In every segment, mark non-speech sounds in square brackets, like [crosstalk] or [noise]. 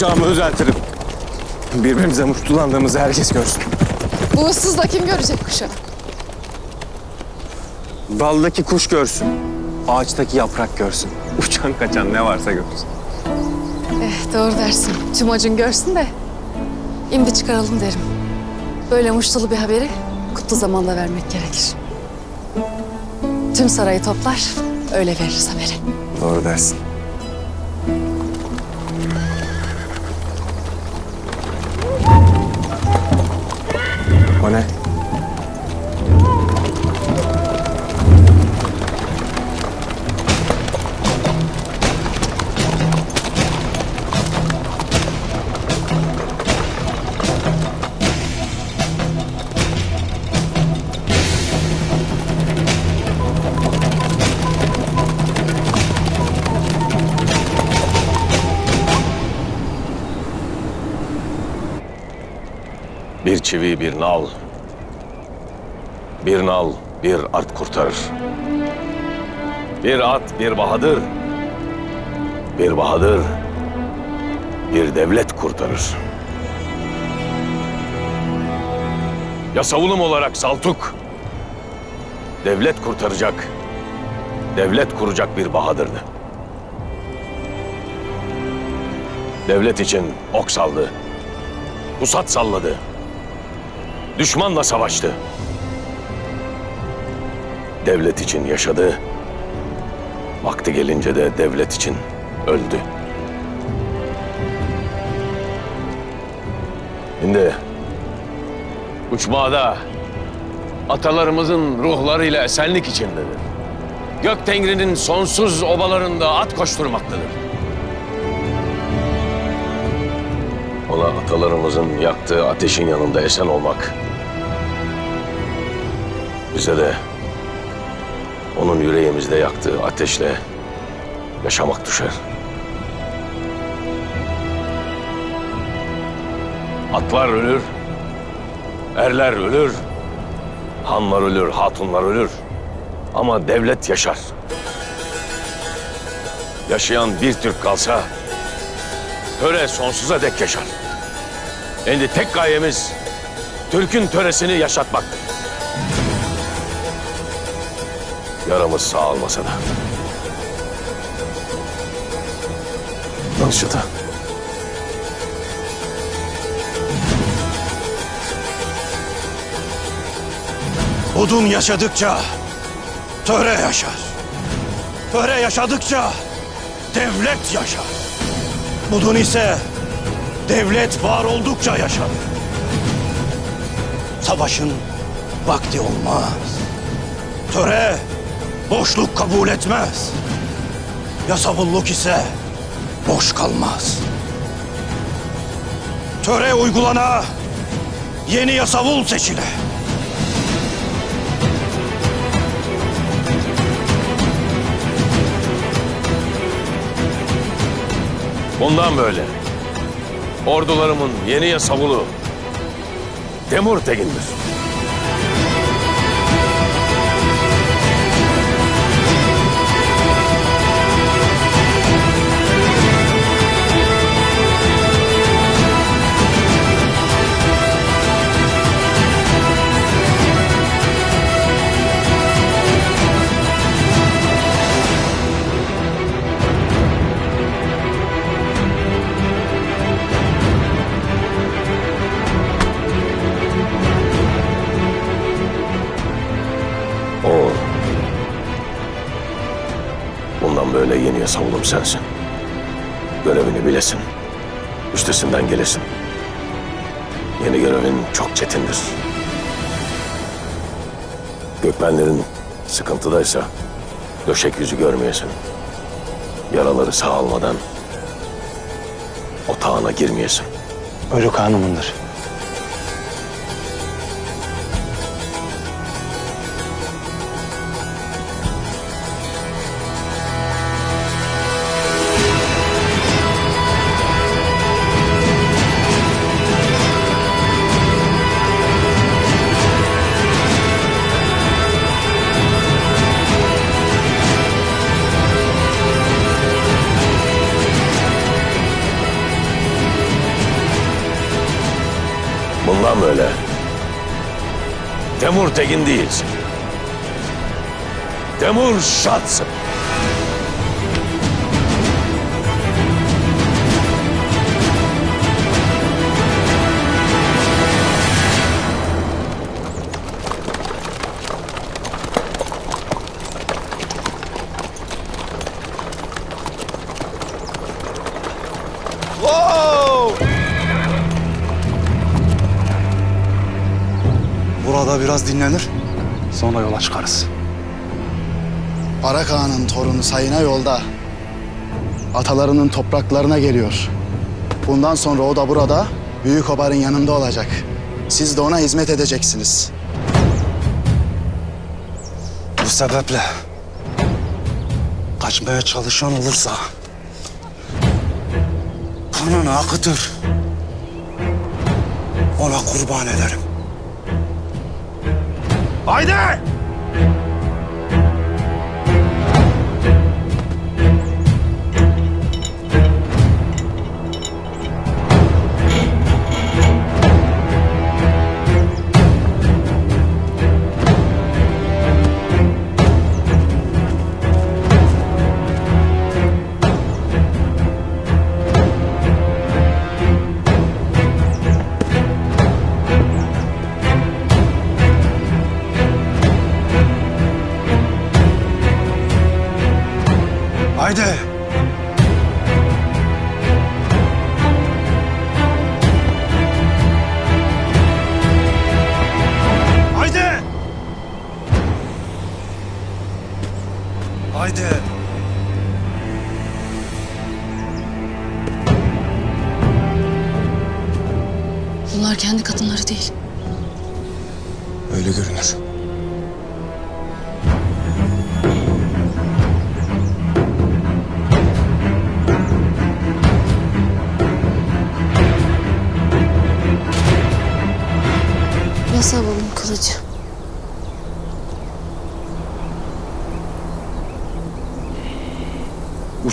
kuşağımı düzeltirim. Birbirimize muştulandığımızı herkes görsün. Bu ıssızda kim görecek kuşağı? Daldaki kuş görsün. Ağaçtaki yaprak görsün. [laughs] Uçan kaçan ne varsa görsün. Eh doğru dersin. Tüm acın görsün de. Şimdi çıkaralım derim. Böyle muştulu bir haberi kutlu zamanda vermek gerekir. Tüm sarayı toplar, öyle veririz haberi. Doğru dersin. O ne? Bir çivi bir nal. Bir nal bir at kurtarır. Bir at bir bahadır. Bir bahadır bir devlet kurtarır. Ya savunum olarak Saltuk devlet kurtaracak, devlet kuracak bir bahadırdı. Devlet için ok saldı, pusat salladı. Düşmanla savaştı. Devlet için yaşadı. Vakti gelince de devlet için öldü. Şimdi uçmada atalarımızın ruhlarıyla esenlik içindedir. Gök Tengri'nin sonsuz obalarında at koşturmaktadır. Ona atalarımızın yaktığı ateşin yanında esen olmak. Bize de onun yüreğimizde yaktığı ateşle yaşamak düşer. Atlar ölür, erler ölür, hanlar ölür, hatunlar ölür. Ama devlet yaşar. Yaşayan bir Türk kalsa töre sonsuza dek yaşar. Şimdi tek gayemiz Türk'ün töresini yaşatmaktır. Yaramız sağalmasa da. Nasıl da? Odun yaşadıkça töre yaşar. Töre yaşadıkça devlet yaşar. Budun ise devlet var oldukça yaşar. Savaşın vakti olmaz. Töre boşluk kabul etmez. Yasavulluk ise boş kalmaz. Töre uygulana, yeni yasavul seçile. Bundan böyle ordularımın yeni yasavulu Temur Tegin'dir. Böyle yeni yasavulum sensin. Görevini bilesin. Üstesinden gelesin. Yeni görevin çok çetindir. Gökmenlerin sıkıntıdaysa döşek yüzü görmeyesin. Yaraları sağalmadan otağına girmeyesin. Ölü kanımındır. Temur Tekin değilsin. Temur Şatsın. Burada biraz dinlenir. Sonra yola çıkarız. Barakağa'nın torunu Sayın'a yolda. Atalarının topraklarına geliyor. Bundan sonra o da burada Büyük Obar'ın yanında olacak. Siz de ona hizmet edeceksiniz. Bu sebeple kaçmaya çalışan olursa kanını akıtır. Ona kurban ederim. Haydi! Haydi! Bunlar kendi kadınları değil. Öyle görünür.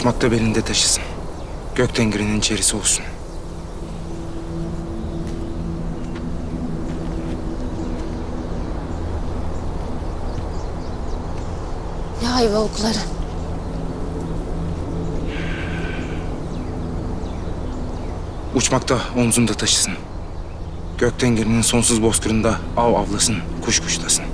Uçmakta belinde taşısın. Gök tengerinin içerisi olsun. Yay ve okları. Uçmakta omzunda taşısın. Gök tengerinin sonsuz bozkırında av avlasın, kuş kuşlasın.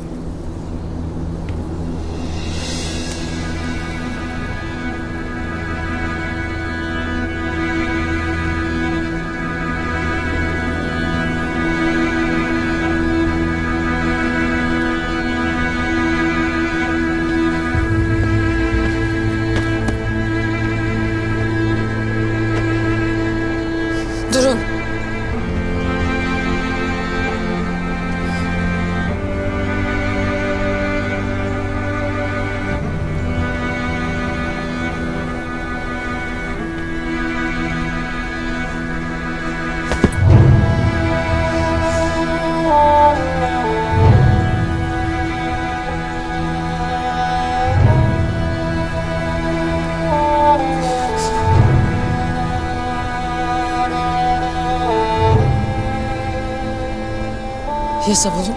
Yasavul'un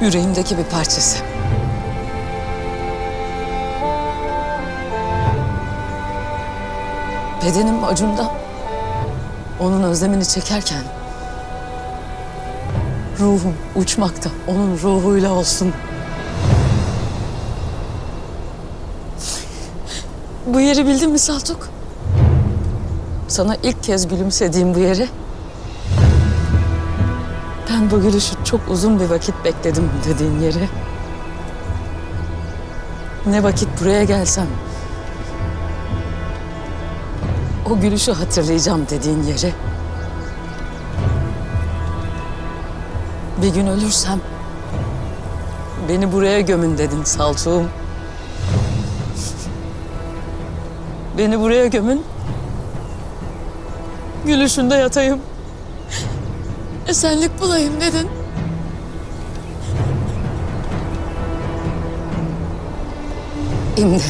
yüreğimdeki bir parçası. Bedenim acımda onun özlemini çekerken ruhum uçmakta onun ruhuyla olsun. Bu yeri bildin mi Saltuk? Sana ilk kez gülümsediğim bu yeri bu gülüşü çok uzun bir vakit bekledim dediğin yeri. Ne vakit buraya gelsem o gülüşü hatırlayacağım dediğin yeri. Bir gün ölürsem beni buraya gömün dedin Saltuğum. Beni buraya gömün. Gülüşünde yatayım. Esenlik bulayım dedin. Şimdi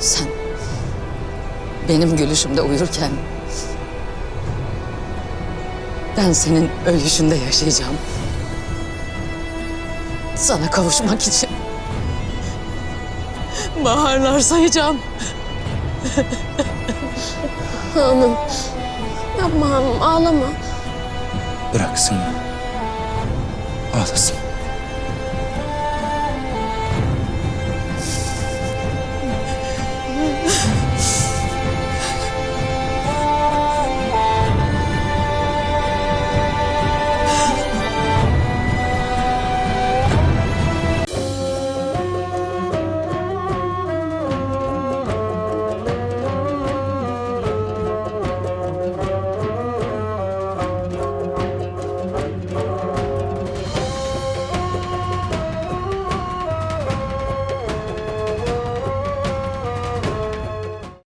sen benim gülüşümde uyurken Ben senin ölüşünde yaşayacağım. Sana kavuşmak için. Baharlar sayacağım. Hanım. Yapma hanım ağlama. Bıraksın. Ağlasın.